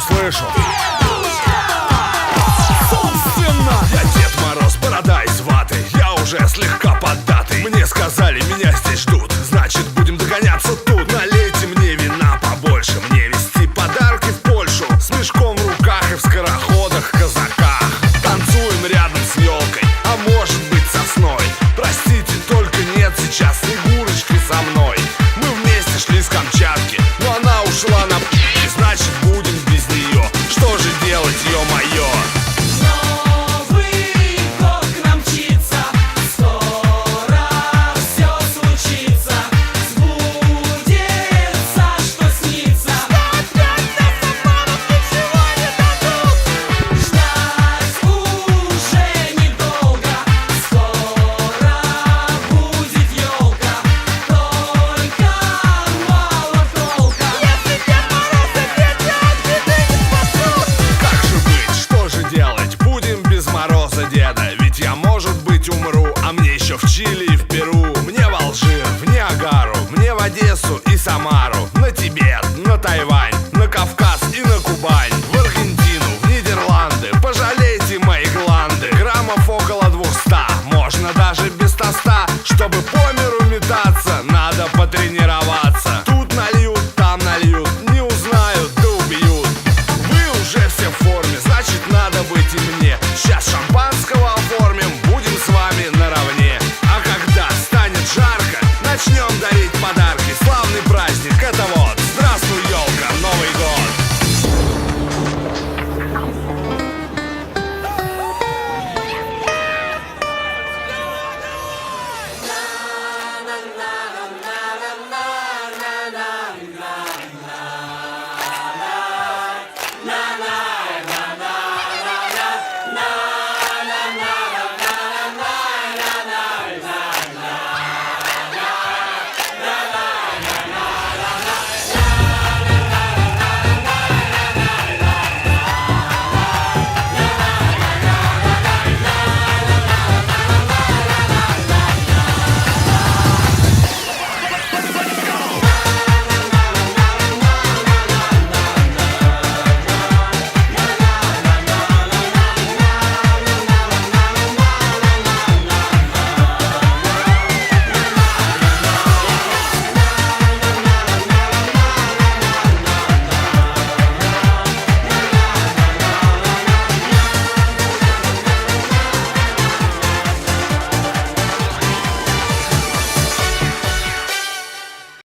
крышу Собственно Я Дед Мороз, борода из ваты. Я уже слегка поддатый. Мне сказали, меня здесь ждут. Значит, будем догоняться тут. Налейте мне вина побольше. Мне везти подарки в Польшу. С мешком в руках и в скороходах казаках. Танцуем рядом с елкой А может быть сосной. Простите, только нет сейчас Снегурочки со мной. Мы вместе шли с Камчатки Но она ушла на мне еще в Чили и в Перу. Мне в Алжир, в Ниагару Мне в Одессу и Самару. На Тибет,